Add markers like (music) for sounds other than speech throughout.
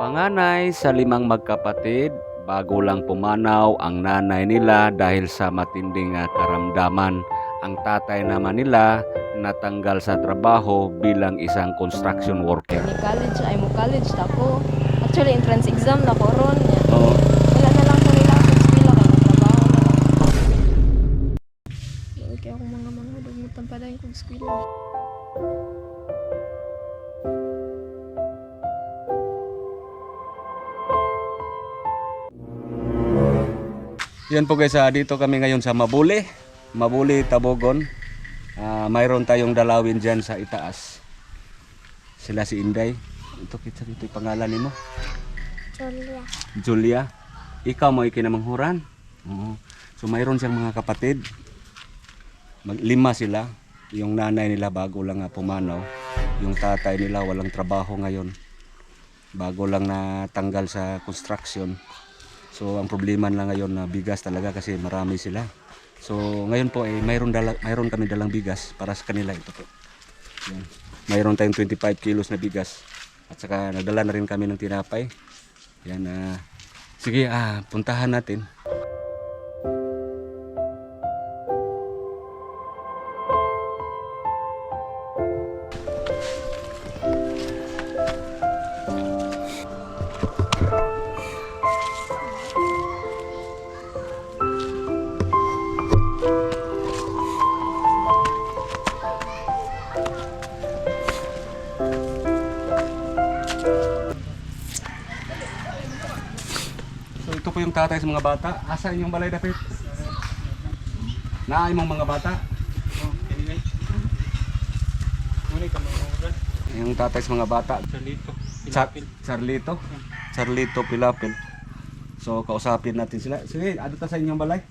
Panganay sa limang magkapatid, bago lang pumanaw ang nanay nila dahil sa matinding karamdaman. Ang tatay naman nila natanggal sa trabaho bilang isang construction worker. Ni college ay mo college ta ko. Actually entrance exam na ko ron. Oo. Wala na lang ko nila sa eskwela kay trabaho na lang. Kaya akong mga mga dumutan pa dahil kong eskwela. Yan po guys, ah, dito kami ngayon sa Mabuli. Mabuli, Tabogon. Ah, mayroon tayong dalawin dyan sa itaas. Sila si Inday. Ito kita dito yung pangalan ni mo. Julia. Julia. Ikaw mo ikinamanghuran. Oo. So mayroon siyang mga kapatid. Mag lima sila. Yung nanay nila bago lang nga pumanaw. Yung tatay nila walang trabaho ngayon. Bago lang natanggal sa construction. So ang problema lang ngayon na bigas talaga kasi marami sila. So ngayon po eh mayroon dala, mayroon kami dalang bigas para sa kanila ito po. Yan. Mayroon tayong 25 kilos na bigas. At saka nagdala na rin kami ng tinapay. Yan ah. sige ah puntahan natin. Ito po yung tatay sa mga bata. Asa yung balay dapit? Naay mong mga bata. Yung tatay sa mga bata. Salito. Char- Charlito. Charlito Pilapil. So kausapin natin sila. Sige, ano ta sa inyong balay?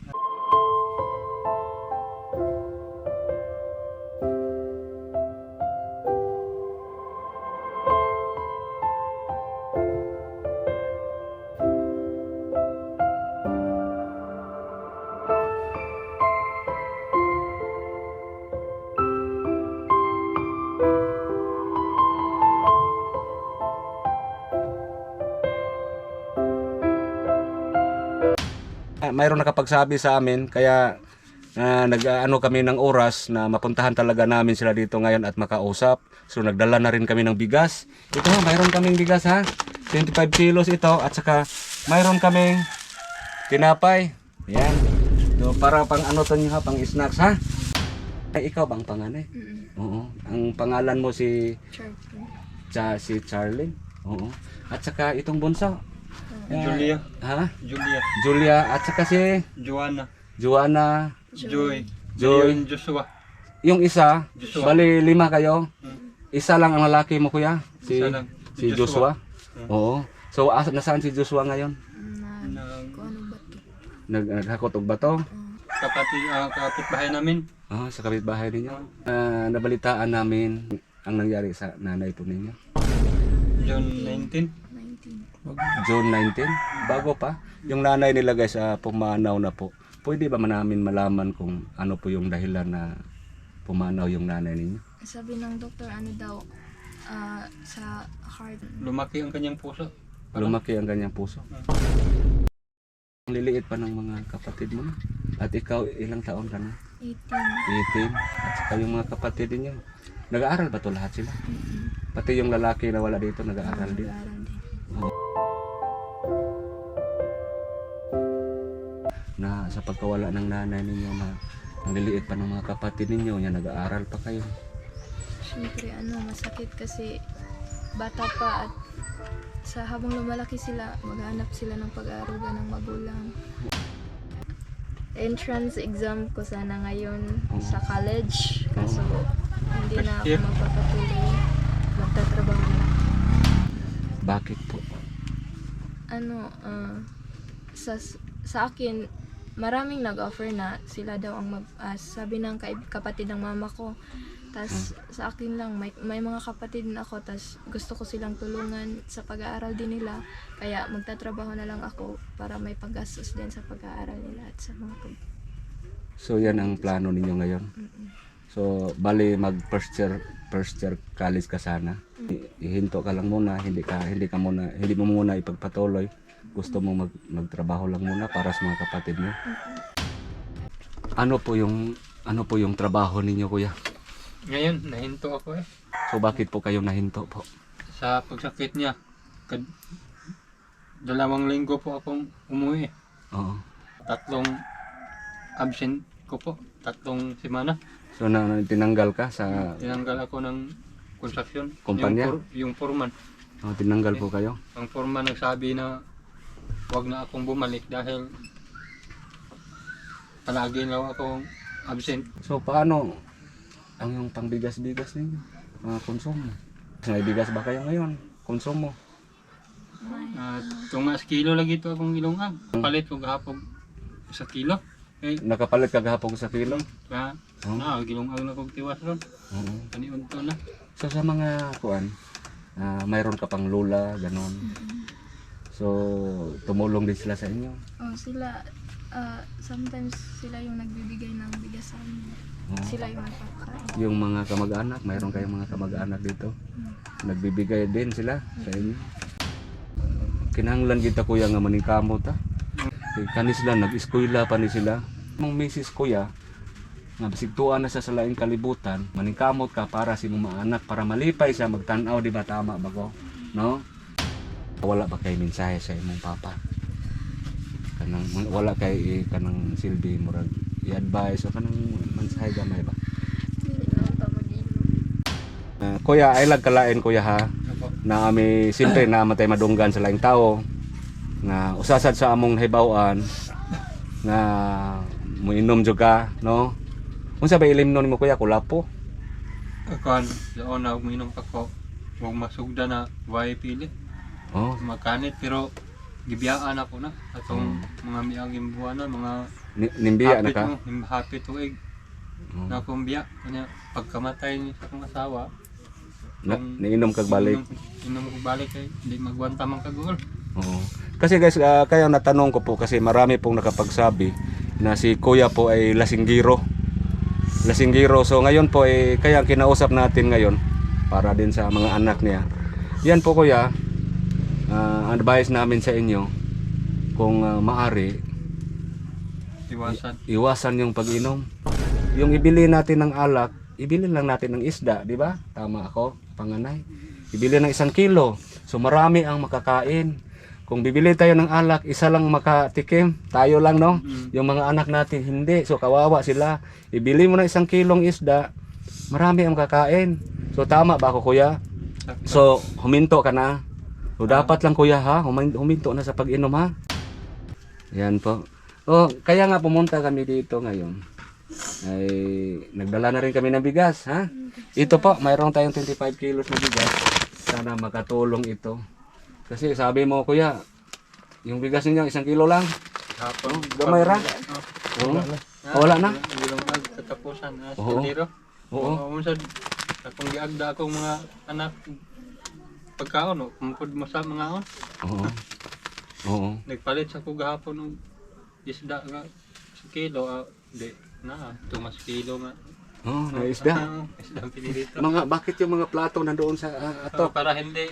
Ah, mayroon nakapagsabi sa amin kaya ah, nag-ano kami ng oras na mapuntahan talaga namin sila dito ngayon at makausap. So nagdala na rin kami ng bigas. Ito ha, mayroon kaming bigas ha. 25 kilos ito at saka mayroon kaming tinapay. Yan. So, para pang ano to niyo ha, pang snacks ha. Ay, ikaw bang panganay? Oo. Ang pangalan mo si Church. Cha, si Charlene. Oo. At saka itong bunso. Julia. Ha? Julia. Julia at saka si Joanna. Joanna, Joy. Joy. Leon Joshua. yung isa, Joshua. bali lima kayo. Isa lang ang lalaki mo kuya, si Isa lang. si Si Joshua. Joshua. Oo. So asa nasaan si Joshua ngayon? Na, Nag- kung ano? Nag naghakot og bato? Kapatid, ah, kapitbahay namin. Ah, sa kapitbahay ninyo. Ah, nabalitaan namin ang nangyari sa nanay po ninyo. June 19. 19. June 19, bago pa. Yung nanay nila guys, ah, pumanaw na po. Pwede ba namin malaman kung ano po yung dahilan na pumanaw yung nanay ninyo? Sabi ng doktor ano daw ah, sa heart. Lumaki ang kanyang puso. Lumaki ang kanyang puso. Ang liliit pa ng mga kapatid mo. At ikaw, ilang taon ka na? 18. 18. At saka yung mga kapatid ninyo. Nag-aaral ba to lahat sila? Pati yung lalaki na wala dito, nag-aaral din. Nag-aaral din. Na pagkawala ng nanay ninyo na ang liliit pa ng mga kapatid ninyo, yan nag-aaral pa kayo. Siyempre ano, masakit kasi bata pa at sa habang lumalaki sila, maghanap sila ng pag-aaruga ng magulang. Entrance exam ko sana ngayon sa college. Kaso hindi na ako magpapatuloy. Magtatrabaho na. Bakit po? Ano, ah, sa, sa akin, maraming nag-offer na sila daw ang mag, ah, sabi ng kaib- kapatid ng mama ko. Tas sa akin lang, may, may mga kapatid na ako, tas gusto ko silang tulungan sa pag-aaral din nila. Kaya magtatrabaho na lang ako para may paggastos din sa pag-aaral nila at sa mga pag... So yan ang plano ninyo ngayon. Mm-mm. So, bali mag first year first year college ka sana. I- Ihinto ka lang muna, hindi ka hindi ka muna hindi mo muna ipagpatuloy. Gusto mo mag, magtrabaho lang muna para sa mga kapatid mo. Ano po yung ano po yung trabaho ninyo, kuya? Ngayon, nahinto ako eh. So bakit po kayo nahinto po? Sa pagsakit niya. Kad dalawang linggo po akong umuwi. Oo. Tatlong absent ko po. Tatlong semana. So na, na- tinanggal ka sa Tinanggal ako ng construction. Kumpanya? Yung, for- yung foreman. oh, tinanggal po kayo. Ang foreman nagsabi na wag na akong bumalik dahil palagi lang akong absent. So paano ang yung pangbigas-bigas ninyo? Mga konsumo. May bigas ba kayo ngayon? Konsumo. At tumas kilo lagi ito akong ilungang. Palit ko gahapon sa kilo. Eh, Nakapalit ka gahapon sa kilo? kaya Oh. na, gilungang na kong tiwas ron. Oo. Kaniun to na. So sa mga kuan, ah, mayroon ka pang lula, ganon. So tumulong din sila sa inyo. Oh, sila, ah, sometimes sila yung nagbibigay ng bigas sa amin. Oo. Sila yung nagpapakain. Yung mga kamag-anak, mayroon kayong mga kamag-anak dito. Nagbibigay din sila sa inyo. Kinahanglan kita kuya nga maningkamot ha. Kay Kani sila nag-eskwela pa ni sila. Mong misis kuya nga bisigtuan na sa sa laing kalibutan, maningkamot ka para si mga anak para malipay siya magtanaw di ba tama ba ko? No? Wala ba kay mensahe sa imong papa? Kanang wala kay eh, kanang silbi murag i-advise o kanang mensahe gamay ba? Na. Ah, kuya, ay lag kalain kuya ha na kami siyempre namatay madunggan sa laing tao nga usasad sa among nahibawan nga muinom jud ka no unsa ba ilimnon nimo kuya kulapo Akan, doon na uminom ako. Huwag masugda na way pili. Oh Makanit pero gibiyaan ako na. Atong mga miaging buwan na, mga ni- nimbiya na ka mo, hapit tuig. Oh. Na akong biya. Kanya, pagkamatay ni sa akong asawa, na, kung niinom kag balik Inom, inom ko balik kay hindi magwanta man kagol. Oo. Kasi guys, ah, kaya natanong ko po kasi marami pong nakapagsabi na si Kuya po ay lasinggiro. Lasinggiro. So ngayon po ay kaya ang kinausap natin ngayon para din sa mga anak niya. Yan po Kuya, ah, advice namin sa inyo kung ah, maari Iwasan. iwasan yung pag-inom. Yung ibili natin ng alak, ibili lang natin ng isda, di ba? Tama ako, panganay. Ibili ng isang kilo. So marami ang makakain. Kung bibili tayo ng alak, isa lang makatikim. Tayo lang, no? Mm. Yung mga anak natin, hindi. So kawawa sila. Ibili mo ng isang kilong isda, marami ang makakain. So tama ba ako, kuya? So, huminto ka na. So, dapat lang kuya ha, humin- huminto na sa pag-inom ha. Yan po. Oh, kaya nga pumunta kami dito ngayon. Ay, nagdala na rin kami ng bigas ha. Ito po, mayroon tayong 25 kilos na bigas. Sana makatulong ito. Kasi sabi mo kuya, yung bigas ninyo isang kilo lang. Hapon. Gamay ra? Oh. Oo. Wala na? Ilong ag katapusan. Ah, Oo. Oo. Oo. Oo. Unsad akong giagda akong mga anak pagkaon o kumukod mo sa mga on. Oo. Oo. Nagpalit sa ko gahapon ng isda nga sa kilo. Ah, di na, tumas kilo nga. Oh, na isda. Ah, isda (laughs) ang pinilito. Mga bakit yung mga plato nandoon sa ah, So, ato? para hindi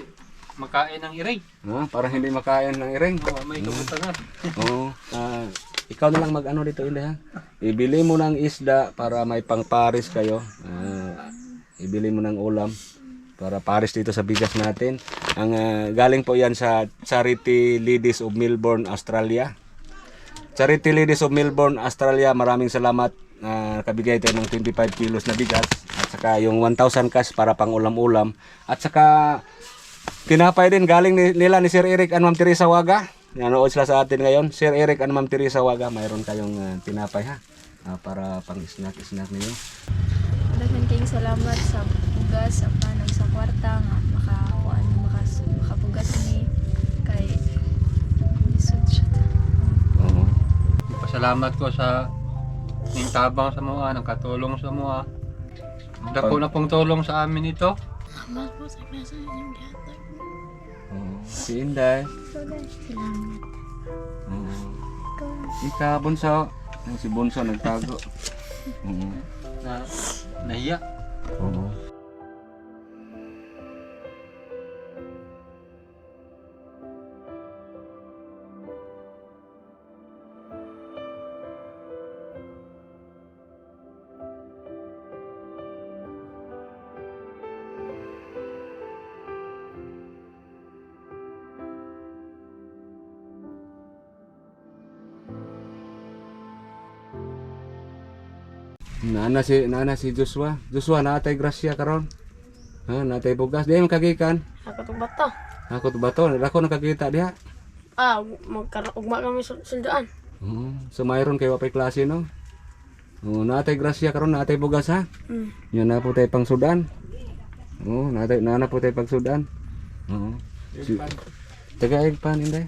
makain ng iring. Ha, para hindi makain ng iring. Oo, may kabutangan. (laughs) Oo. ah, ikaw na lang mag-ano dito, Inday, ha? Ibili mo ng isda para may pang-paris kayo. Ah, ibili mo ng ulam para paris dito sa bigas natin. Ang ah, galing po yan sa Charity Ladies of Melbourne, Australia. Charity Ladies of Melbourne, Australia, maraming salamat. na kabigay tayo ng 25 kilos na bigas at saka yung 1,000 cash para pang ulam-ulam at saka Tinapay din galing ni, nila ni Sir Eric and Ma'am Teresa Waga. Nanood sila sa atin ngayon. Sir Eric and Ma'am Teresa Waga, mayroon kayong ah, tinapay ha. Ah, para pang snack-snack ninyo. Daghan kayong salamat sa bugas, sa sa kwarta nga makakuan makas makapugas ni kay isod siya. Oo. Pasalamat ko sa ning tabang sa mga, nakatulong sa mga. Dako na pong tulong sa amin ito. Salamat po sa mesa inyong gihatag. Oo. Si Inday. Salamat. Oo. Ikaw. Ika, Bunso. Ang si Bunso nagtago. (laughs) Oo. Na nahiya. Oo. Naana si naana si Joshua. Joshua naatay grasya karon. Ha, natay bugas. Di man kagikan. Ako itong bata. Ako to bato, ako nakakita diha. Ah, magkarugma kami sa sildaan. Oo. So mayroon kay wapay klase no. Oo, natay grasya karon natay bugas ha. Mm. Yan na po tayo pang sudan. Oo, natay na po tayo pang sudan. Oo. Si, taga pan inday.